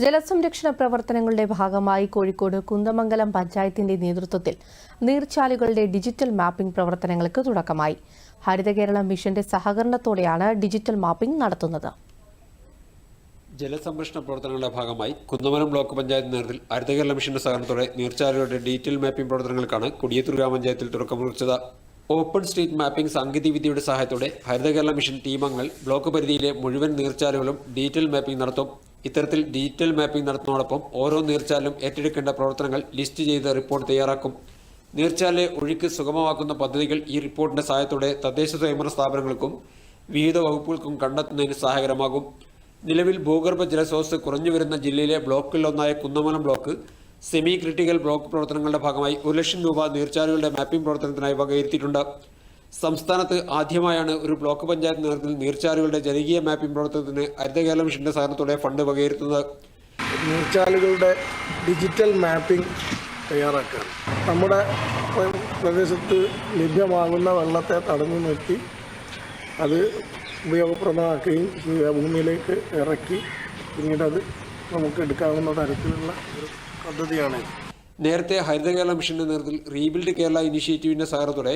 ജലസംരക്ഷണ പ്രവർത്തനങ്ങളുടെ ഭാഗമായി കോഴിക്കോട് കുന്ദമംഗലം പഞ്ചായത്തിന്റെ നേതൃത്വത്തിൽ നീർച്ചാലുകളുടെ ഡിജിറ്റൽ മാപ്പിംഗ് പ്രവർത്തനങ്ങൾക്ക് തുടക്കമായി. ഹരിതകേരള മിഷന്റെ സഹകരണത്തോടെയാണ് ഡിജിറ്റൽ മാപ്പിംഗ് നടത്തുന്നത്. ജലസംരക്ഷണ പ്രവർത്തനങ്ങളുടെ ഭാഗമായി കുന്നമരം ബ്ലോക്ക് പഞ്ചായത്ത് നേതൃത്വത്തിൽ ഹരിതകേരള മിഷന്റെ സഹകരണത്തോടെ നീർച്ചാലുകളുടെ ഡിജിറ്റൽ മാപ്പിംഗ് പ്രവർത്തനങ്ങൾക്കാണ് കൊടിയത്തൂർ ഗ്രാമപഞ്ചായത്തിൽ തുടക്കം കുറിച്ചത്. ഓപ്പൺ സ്ട്രീറ്റ് മാപ്പിംഗ് സാങ്കേതികവിദ്യയുടെ സഹായത്തോടെ ഹരിതകേരള മിഷൻ ടീമംഗങ്ങൾ ബ്ലോക്ക് പരിധിയിലെ മുഴുവൻ നീർച്ചാലുകളും ഡിജിറ്റൽ മാപ്പിംഗ് നടത്തും. ഇത്തരത്തിൽ ഡിജിറ്റൽ മാപ്പിംഗ് നടത്തുന്നതോടൊപ്പം ഓരോ നീർച്ചാലും ഏറ്റെടുക്കേണ്ട പ്രവർത്തനങ്ങൾ ലിസ്റ്റ് ചെയ്ത് റിപ്പോർട്ട് തയ്യാറാക്കും. നീർച്ചാലിലെ ഒഴുക്ക് സുഗമമാക്കുന്ന പദ്ധതികൾ ഈ റിപ്പോർട്ടിന്റെ സഹായത്തോടെ തദ്ദേശ സ്വയംഭരണ സ്ഥാപനങ്ങൾക്കും വിവിധ വകുപ്പുകൾക്കും കണ്ടെത്തുന്നതിന് സഹായകരമാകും. നിലവിൽ ഭൂഗർഭ ജലസ്രോതസ് കുറഞ്ഞു വരുന്ന ജില്ലയിലെ ബ്ലോക്കുകളിലൊന്നായ Kunnamalam block semi critical block പ്രവർത്തനങ്ങളുടെ ഭാഗമായി ഒരു ലക്ഷം രൂപ നീർച്ചാലുകളുടെ മാപ്പിംഗ് പ്രവർത്തനത്തിനായി വകയിരുത്തിയിട്ടുണ്ട്. സംസ്ഥാനത്ത് ആദ്യമായാണ് ഒരു ബ്ലോക്ക് പഞ്ചായത്ത് നേതൃത്വത്തിൽ നീർച്ചാലുകളുടെ ജനകീയ മാപ്പിംഗ് പ്രവർത്തനത്തിന് ഹരിത കേരള മിഷന്റെ സഹകരണത്തോടെ ഫണ്ട് വകയിരുത്തുന്നത്. നീർച്ചാലുകളുടെ ഡിജിറ്റൽ മാപ്പിംഗ് തയ്യാറാക്കുക നമ്മുടെ പ്ര- പ്രദേശത്ത് ലഭ്യമാകുന്ന വെള്ളത്തെ തടഞ്ഞു നിർത്തി അത് ഉപയോഗപ്രദമാക്കുകയും ഭൂമിയിലേക്ക് ഇറക്കി പിന്നീട് അത് നമുക്ക് എടുക്കാവുന്ന തരത്തിലുള്ള ഒരു പദ്ധതിയാണ് നേരത്തെ ഹരിത കേരള മിഷന്റെ നേതൃത്വത്തിൽ റീബിൽഡ് കേരള ഇനിഷ്യേറ്റീവിന്റെ സഹകരണത്തോടെ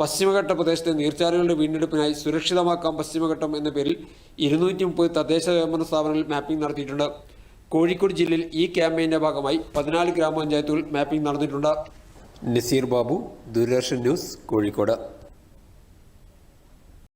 പശ്ചിമഘട്ട പ്രദേശത്തെ നീർച്ചാലുകളുടെ വീണ്ടെടുപ്പിനായി സുരക്ഷിതമാക്കാം പശ്ചിമഘട്ടം എന്ന പേരിൽ ഇരുന്നൂറ്റി മുപ്പത് തദ്ദേശ സ്വയംഭരണ സ്ഥാപനങ്ങളിൽ മാപ്പിംഗ് നടത്തിയിട്ടുണ്ട്. കോഴിക്കോട് ജില്ലയിൽ ഈ ക്യാമ്പയിന്റെ ഭാഗമായി പതിനാല് ഗ്രാമപഞ്ചായത്തുകൾ മാപ്പിംഗ് നടന്നിട്ടുണ്ട്. നസീർ ബാബു ദൂരദർശൻ ന്യൂസ് കോഴിക്കോട്.